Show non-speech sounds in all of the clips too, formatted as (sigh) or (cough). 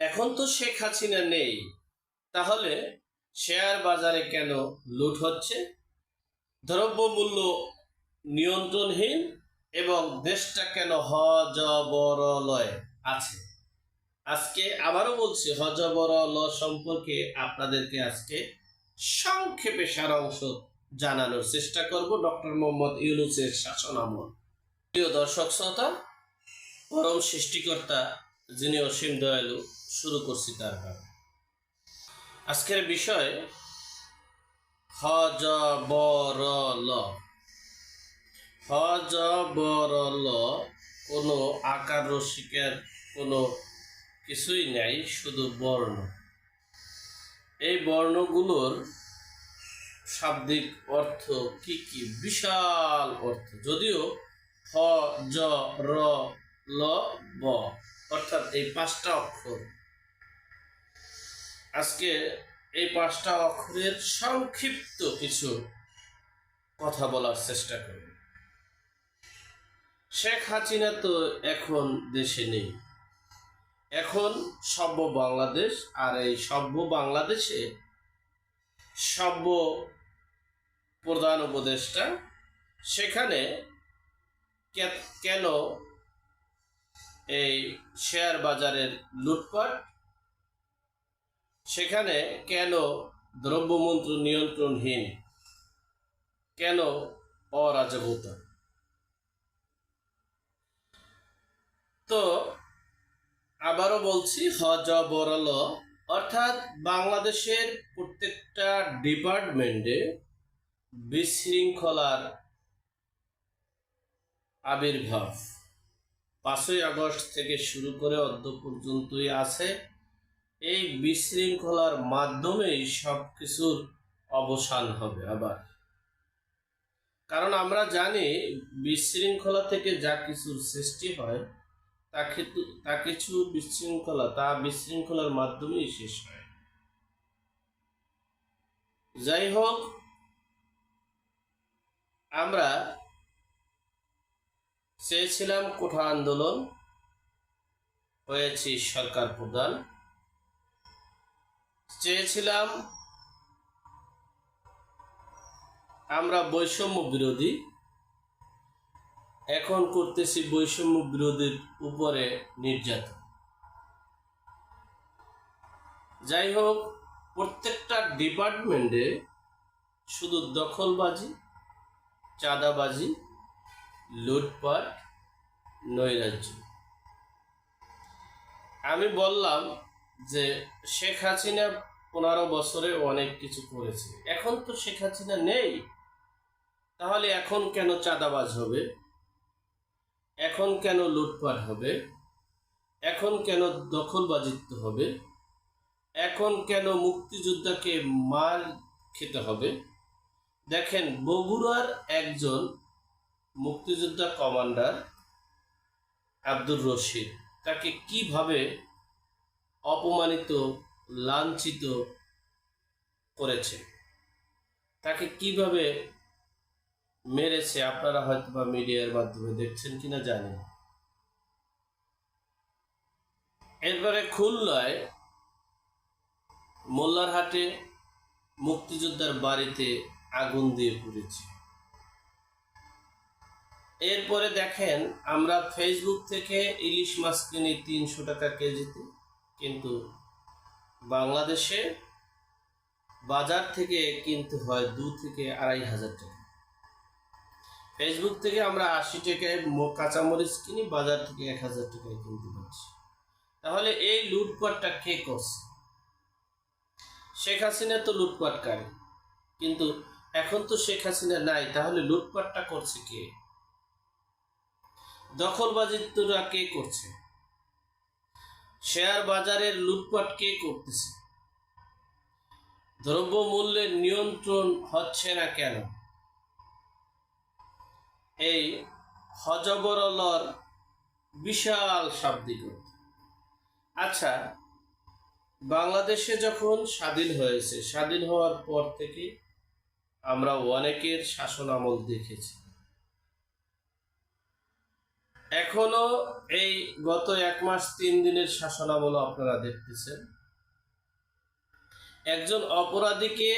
এখন তো শেখ হাসিনা নেই, তাহলে শেয়ার বাজারে কেন লুট হচ্ছে? দ্রব্যমূল্য নিয়ন্ত্রণহীন এবং দেশটা কেন হজবরলয় আছে? আজকে আবারও বলছি হজবরল সম্পর্কে আপনাদেরকে আজকে সংক্ষেপে সারাংশ জানানোর চেষ্টা করব ডক্টর মোহাম্মদ ইউনুসের শাসন আমল। প্রিয় দর্শক, শ্রোতা, পরম সৃষ্টিকর্তা যিনি অসীম দয়ালু শুরু করছি তার আজকের বিষয় হজবরল। হজবরল কোনো আকার রসিকের কোনো কিছুই নাই, শুধু বর্ণ। এই বর্ণগুলোর শাব্দিক অর্থ কি কি? বিশাল অর্থ। যদিও হ জ র ল ব, অর্থাৎ এই পাঁচটা অক্ষর আজকে এই পাঁচটা অক্ষরের সংক্ষিপ্ত কিছু কথা বলার চেষ্টা করব। শেখ হাসিনা তো এখন দেশে নেই। এখন সভ্য বাংলাদেশ আর এই সভ্য বাংলাদেশে সভ্য প্রধান উপদেষ্টা সেখানে কেন এই শেয়ার বাজারের লুটপাট সেখানে কেন দ্রব্যমন্ত্র নিয়ন্ত্রণহীন? কেন অরাজকতা? তো, আবারও বলছি হজ বরল অর্থাৎ বাংলাদেশের প্রত্যেকটা ডিপার্টমেন্টে বিশৃঙ্খলার আবির্ভাব। পাঁচই আগস্ট থেকে শুরু করে অদ্য পর্যন্তই আছে। এই বিশৃঙ্খলার মাধ্যমেই সব কিছুর অবসান হবে আবার। কারণ আমরা জানি বিশৃঙ্খলা থেকে যা কিছুর সৃষ্টি হয়, তা কিন্তু তা কিছু বিশৃঙ্খলা, তা বিশৃঙ্খলার মাধ্যমেই শেষ হয়। যাই হোক, আমরা চেয়েছিলাম কোঠা আন্দোলন, হয়েছি সরকার প্রধান। চেয়েছিলাম আমরা বৈষম্য বিরোধী। এখন করতেছি বৈষম্য বিরোধীর উপরে নির্যাতন। যাই হোক, প্রত্যেকটা ডিপার্টমেন্টে শুধু দখলবাজি, চাঁদাবাজি, লুটপাট, নৈরাজ্য। আমি বললাম যে শেখ হাসিনা পনেরো বছরে অনেক কিছু করেছে। এখন তো শেখ হাসিনা নেই। তাহলে এখন কেন চাঁদাবাজ হবে? এখন কেন লুটপাট হবে? এখন কেন দখলবাজিত্ব হবে? এখন কেন মুক্তিযোদ্ধাকে মার খেতে হবে? দেখেন, বগুড়ার একজন মুক্তিযোদ্ধা কমান্ডার আব্দুর রশিদ, তাকে কীভাবে অপমানিত লাঞ্ছিত করেছে। তাকে কীভাবে মেরেছে আপনারা হয়তো বা মিডিয়ার মাধ্যমে দেখছেন কিনা জানেন এরপরে খুলনায় মোল্লারহাটে মুক্তিযোদ্ধার বাড়িতে আগুন দিয়ে পুড়েছে। এরপরে দেখেন, আমরা ফেসবুক থেকে ইলিশ মাছ কিনি তিনশো টাকা কেজিতে, কিন্তু বাংলাদেশে বাজার থেকে কিনতে হয় দু থেকে আড়াই হাজার টাকা। ফেসবুক থেকে আমরা আশি টাকায় কাঁচামরিচ কিনি, বাজার থেকে এক হাজার টাকায় কিনতে পারছি। তাহলে এই লুটপাটটা কে করছে? শেখ হাসিনা তো লুটপাটকারী, কিন্তু এখন তো শেখ হাসিনা নাই, তাহলে লুটপাটটা করছে কে? দখলবাজিত্বরা কে করছে? শেয়ার বাজারের লুটপাট কে করতেছে? দ্রব্যমূল্যের নিয়ন্ত্রণ হচ্ছে না কেন? এই হজবরলর বিশাল শাব্দিক আচ্ছা বাংলাদেশে যখন স্বাধীন হয়েছে, স্বাধীন হওয়ার পর থেকে আমরা অনেকের শাসন আমল দেখেছি। এখনও এই গত এক মাস তিন দিনের শাসনামল আপনারা দেখতেছেন। একজন অপরাধীকে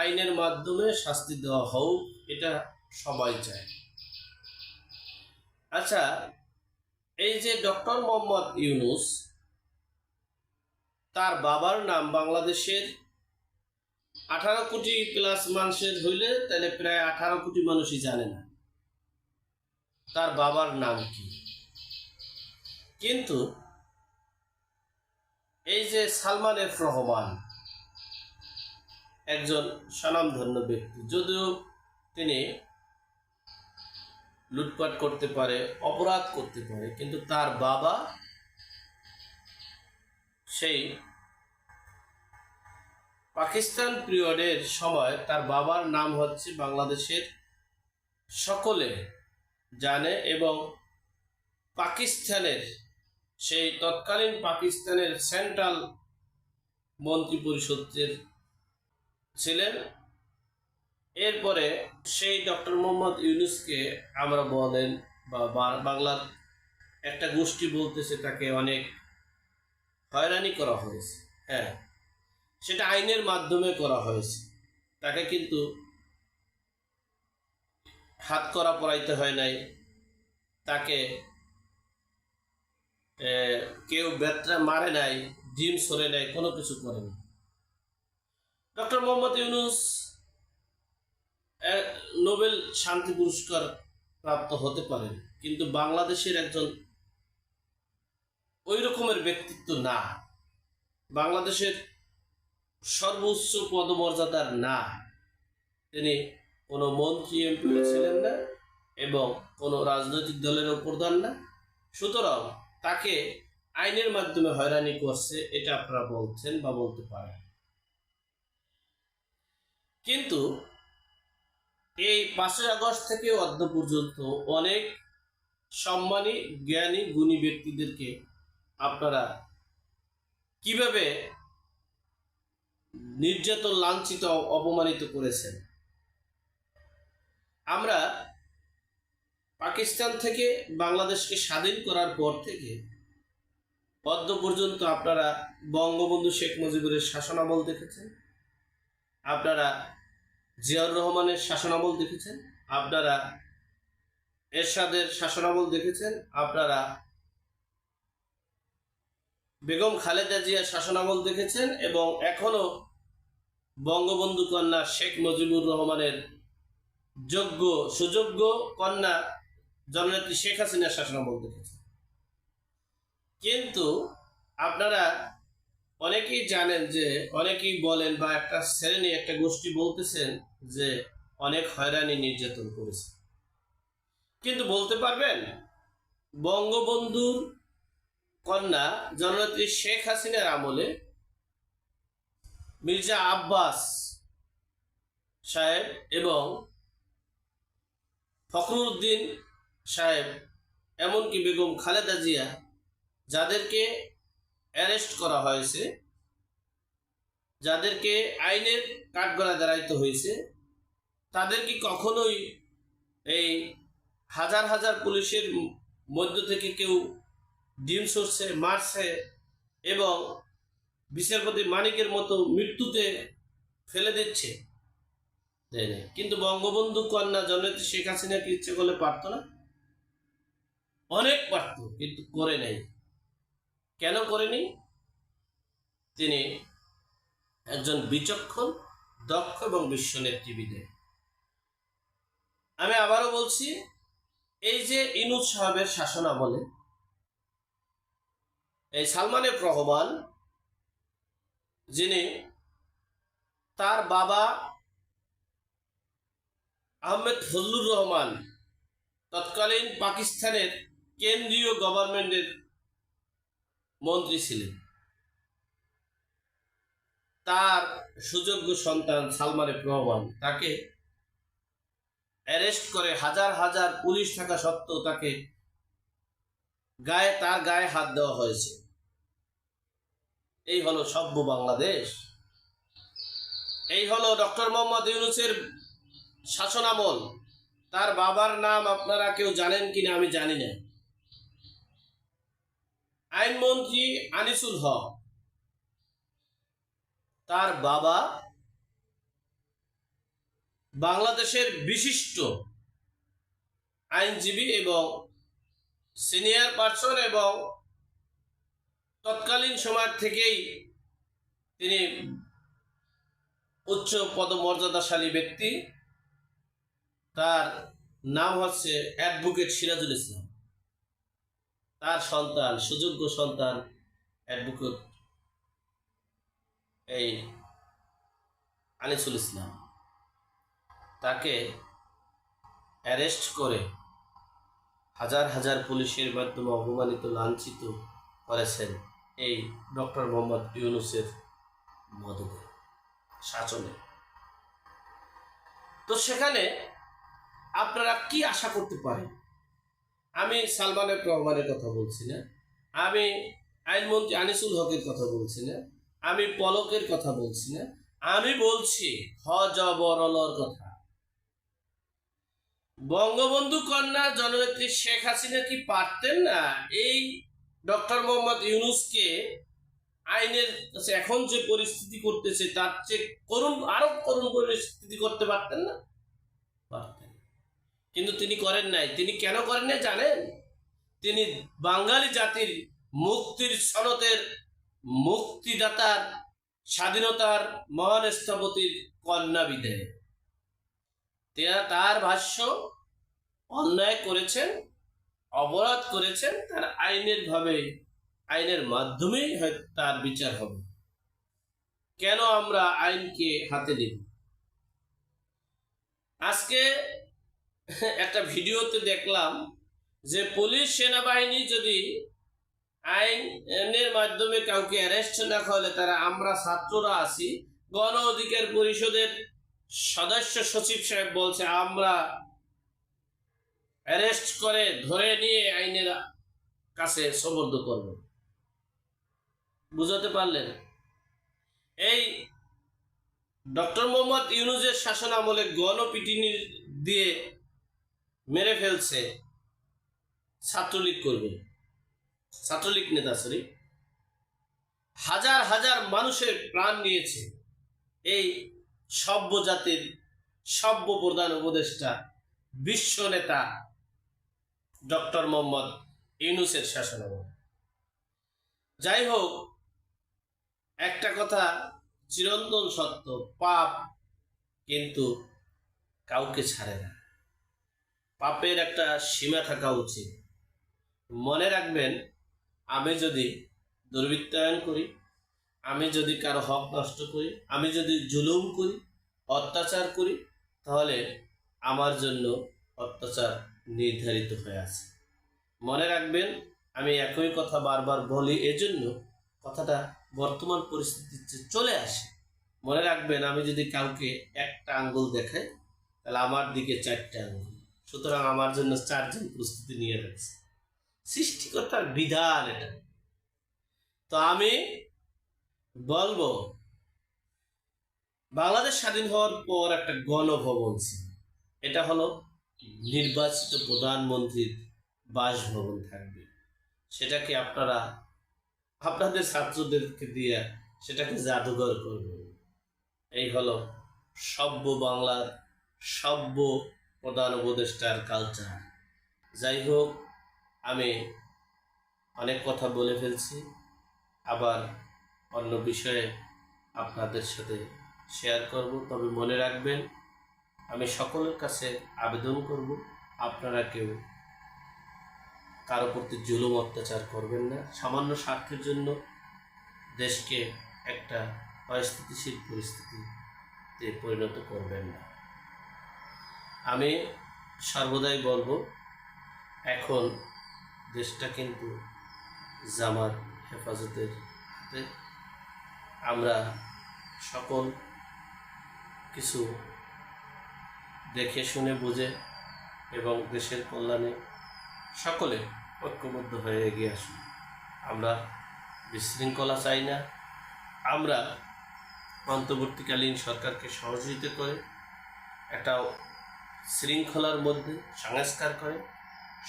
আইনের মাধ্যমে শাস্তি দেওয়া হোক, এটা সবাই চায়। আচ্ছা এই যে ডক্টর মোহাম্মদ ইউনুস, তার বাবার নাম বাংলাদেশের আঠারো কোটি প্লাস মানুষের হইলে তাহলে প্রায় আঠারো কোটি মানুষই জানে না। তার বাবার নাম কি? কিন্তু এই যে সালমান এফ রহমান, একজন স্বনামধন্য ব্যক্তি, যদিও তিনি লুটপাট করতে পারে, অপরাধ করতে পারে, কিন্তু তার বাবা সেই পাকিস্তান পিরিয়ডের সময় তার বাবার নাম হচ্ছে বাংলাদেশের সকলে জানে এবং পাকিস্তানের, সেই তৎকালীন পাকিস্তানের সেন্ট্রাল মন্ত্রী পরিষদের ছিলেন। এরপরে সেই ডক্টর মোহাম্মদ ইউনুসকে আমরা বলেন বা বাংলার একটা গোষ্ঠী বলতেছে, তাকে অনেক হয়রানি করা হয়েছে। হ্যাঁ সেটা আইনের মাধ্যমে করা হয়েছে। তাকে কিন্তু হাত করা পড়াইতে হয় নাই। তাকে কেউ বেত্রা মারে নাই, ডিম সরে নাই, কোনো কিছু করেনি ডক্টর মোহাম্মদ ইউনুস নোবেল শান্তি পুরস্কার প্রাপ্ত হতে পারেন, কিন্তু বাংলাদেশের একজন ওই রকমের ব্যক্তিত্ব না। বাংলাদেশের সর্বোচ্চ পদমর্যাদার না। তিনি কোনো মন্ত্রী এমপি ছিলেন না এবং কোনো রাজনৈতিক দলেরও প্রধান না। সুতরাং তাকে আইনের মাধ্যমে হয়রানি করছে, এটা আপনারা বলছেন বা বলতে পারেন। কিন্তু এই পাঁচই আগস্ট থেকে অদ্য পর্যন্ত অনেক সম্মানী, জ্ঞানী, গুণী ব্যক্তিদেরকে আপনারা কীভাবে নির্যাতন, লাঞ্ছিত, অপমানিত করেছেন? আমরা পাকিস্তান থেকে বাংলাদেশকে স্বাধীন করার পর থেকে পদ্ম পর্যন্ত আপনারা বঙ্গবন্ধু শেখ মুজিবুরের শাসনামল দেখেছেন। আপনারা জিয়াউর রহমানের শাসনামল দেখেছেন। আপনারা এরশাদের শাসনামল দেখেছেন। আপনারা বেগম খালেদা জিয়ার শাসনামল দেখেছেন এবং এখনও বঙ্গবন্ধু কন্যা শেখ মুজিবুর রহমানের যোগ্য, সুযোগ্য কন্যা জননেত্রী শেখ হাসিনার শাসনামল দেখেছেন কিন্তু আপনারা অনেকেই জানেন যে, অনেকেই বলেন বা একটা শ্রেণি একটা গোষ্ঠী বলতেছেন যে, অনেক হয়রানি নির্যাতন করেছে। কিন্তু বলতে পারবেন, বঙ্গবন্ধুর কন্যা জননেত্রী শেখ হাসিনার আমলে মির্জা আব্বাস সাহেব এবং ফখরুদ্দিন সাহেব, এমনকি বেগম খালেদা জিয়া, যাদেরকে অ্যারেস্ট করা হয়েছে, যাদেরকে আইনের কাঠগড়া দাঁড়াইতে হয়েছে, তাদের কি কখনোই এই হাজার হাজার পুলিশের মধ্য থেকে কেউ ডিম সরছে, মারছে এবং বিচারপতি মানিকের মতো মৃত্যুতে ফেলে দিচ্ছে? দেয়। কিন্তু বঙ্গবন্ধু কন্যা জননেত্রী শেখ হাসিনা কি ইচ্ছে করলে পারতো না? অনেক পারত, কিন্তু করে নাই। কেন করেনি তিনি একজন বিচক্ষণ, দক্ষ এবং বিশ্ব নেতৃবৃদে। আমি আবারও বলছি, এই যে ইনুজ সাহেবের শাসন আমলে, এই সালমানের রহমান যিনি তার বাবা আহমেদ ফজলুর রহমান। তৎকালীন পাকিস্তানের কেন্দ্রীয় গভর্নমেন্টের মন্ত্রী ছিলেন। তার সুযোগ্য সন্তান সালমানের রহমান তাকে অ্যারেস্ট করে হাজার হাজার পুলিশ থাকা সত্ত্বেও তাকে গায়ে তার গায়ে হাত দেওয়া হয়েছে। এই হলো সভ্য বাংলাদেশ। এই হলো ডক্টর মোহাম্মদ ইউনুসের শাসনামল। তার বাবার নাম আপনারা কেউ জানেন কিনা আমি জানি না। আইনমন্ত্রী আনিসুল হক। তার বাবা বাংলাদেশের বিশিষ্ট আইনজীবী এবং সিনিয়র পার্সন এবং তৎকালীন সময় থেকেই তিনি উচ্চ পদমর্যাদাশালী ব্যক্তি। তার নাম হচ্ছে অ্যাডভোকেট সিরাজুল ইসলাম। তার সন্তান, সুযোগ্য সন্তান অ্যাডভোকেট এই আনিসুল ইসলাম। তাকে অ্যারেস্ট করে হাজার হাজার পুলিশের মাধ্যমে অপমানিত, লাঞ্ছিত করেছেন এই ডক্টর মোহাম্মদ ইউনুসের মদতে শাসনে। তো সেখানে আপনারা কি আশা করতে পারেন? আমি সালমানের রহমানের কথা বলছি না। আমি আইনমন্ত্রী আনিসুল হকের কথা বলছি না। আমি পলকের কথা বলছি না। আমি বলছি হজবরলর কথা। বঙ্গবন্ধু কন্যা জননেত্রী শেখ হাসিনা কি পারতেন না এই ডক্টর মোহাম্মদ ইউনুসকে আইনের কাছে এখন যে পরিস্থিতি করতেছে, তার চেয়ে করুণ, আরও করুণ পরিস্থিতি করতে পারতেন না? কিন্তু তিনি করেন নাই। তিনি কেন করেন নাই জানেন? তিনি বাঙালি জাতির মুক্তির সনতের মুক্তিদাতার স্বাধীনতার মহান স্থপতির কন্যা বিদেয় তার ভাষ্য অন্যায় করেছেন, অপরাধ করেছেন, তার আইনের ভাবে, আইনের মাধ্যমেই তার বিচার হবে। কেন আমরা আইনকে হাতে নেব? আজকে (laughs) একটা ভিডিওতে দেখলাম যে পুলিশ সেনাবাহিনী যদি আইনের মাধ্যমে কাউকে অ্যারেস্ট না করলে তারা আমরা ছাত্ররা আছি। গণ অধিকার পরিষদের সদস্য সচিব সাহেব বলছে, আমরা অ্যারেস্ট করে, ধরে নিয়ে আইনের কাছে সমর্থ করব। বুঝাতে পারলেন? এই ডক্টর মোহাম্মদ ইউনুজের শাসন আমলে গণপিটিনি দিয়ে মেরে ফেলছে ছাত্রলীগ করবে। ছাত্রলীগ নেতা সরি হাজার হাজার মানুষের প্রাণ নিয়েছে এই সভ্য জাতির সভ্য প্রধান উপদেষ্টা, বিশ্ব নেতা ডক্টর মোহাম্মদ ইউনুসের শাসনামল। যাই হোক, একটা কথা চিরন্তন সত্য, পাপ কিন্তু কাউকে ছাড়ে না। পাপের একটা সীমা থাকা উচিত। মনে রাখবেন, আমি যদি দুর্বৃত্তায়ন করি, আমি যদি কারও হক নষ্ট করি, আমি যদি জুলুম করি, অত্যাচার করি, তাহলে আমার জন্য অত্যাচার নির্ধারিত হয়ে আছে। মনে রাখবেন, আমি একই কথা বারবার বলি, এজন্য কথাটা বর্তমান পরিস্থিতিতে চলে আসে। মনে রাখবেন, আমি যদি কাউকে একটা আঙ্গুল দেখাই, তাহলে আমার দিকে চারটে আঙ্গুল। সুতরাং আমার জন্য চারজন প্রস্তুতি নিয়ে রাখছে সৃষ্টিকর্তার বিধান এটা। তো আমি বলব, বাংলাদেশ স্বাধীন হওয়ার পর একটা গণভবন ছিল। এটা হলো নির্বাচিত প্রধানমন্ত্রীর বাসভবন থাকবে। সেটাকে আপনারা, আপনাদের ছাত্রদেরকে দিয়ে সেটাকে জাদুঘর করবেন। এই হলো সভ্য বাংলার সভ্য প্রধান উপদেষ্টার কালচার যাই হোক আমি অনেক কথা বলে ফেলছি, আবার অন্য বিষয়ে আপনাদের সাথে শেয়ার করব। তবে মনে রাখবেন, আমি সকলের কাছে আবেদন করব, আপনারা কেউ কারও প্রতি জুলুম, অত্যাচার করবেন না। সামান্য স্বার্থের জন্য দেশকে একটা অস্থিতিশীল পরিস্থিতিতে পরিণত করবেন না। আমি সর্বদাই বলব, এখন দেশটা কিন্তু জামাত হেফাজতের হাতে। আমরা সকল কিছু দেখে শুনে বুঝে এবং দেশের কল্যাণে সকলে ঐক্যবদ্ধ হয়ে এগিয়ে আসুন। আমরা বিশৃঙ্খলা চাই না। আমরা অন্তর্বর্তীকালীন সরকারকে সহযোগিতা করে একটা শৃঙ্খলার মধ্যে সংস্কার করে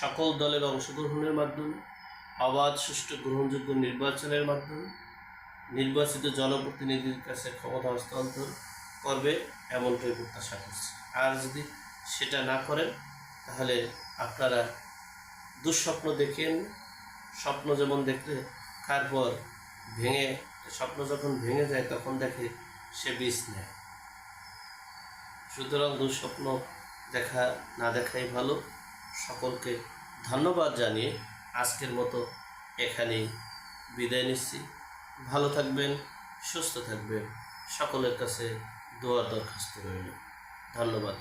সকল দলের অংশগ্রহণের মাধ্যমে, অবাধ সুষ্ঠু গ্রহণযোগ্য নির্বাচনের মাধ্যমে নির্বাচিত জনপ্রতিনিধির কাছে ক্ষমতা হস্তান্তর করবে এমনটাই প্রত্যাশা করছি। আর যদি সেটা না করেন, তাহলে আপনারা দুঃস্বপ্ন দেখেন, স্বপ্ন যেমন দেখলে তারপর ভেঙে, স্বপ্ন যখন ভেঙে যায় তখন দেখে সে বিষ নেয়। সুতরাং দুঃস্বপ্ন দেখা, না দেখাই ভালো। সকলকে ধন্যবাদ জানিয়ে আজকের মতো এখানেই বিদায় নিচ্ছি। ভালো থাকবেন, সুস্থ থাকবেন। সকলের কাছে দোয়ার দরখাস্ত রইল। ধন্যবাদ।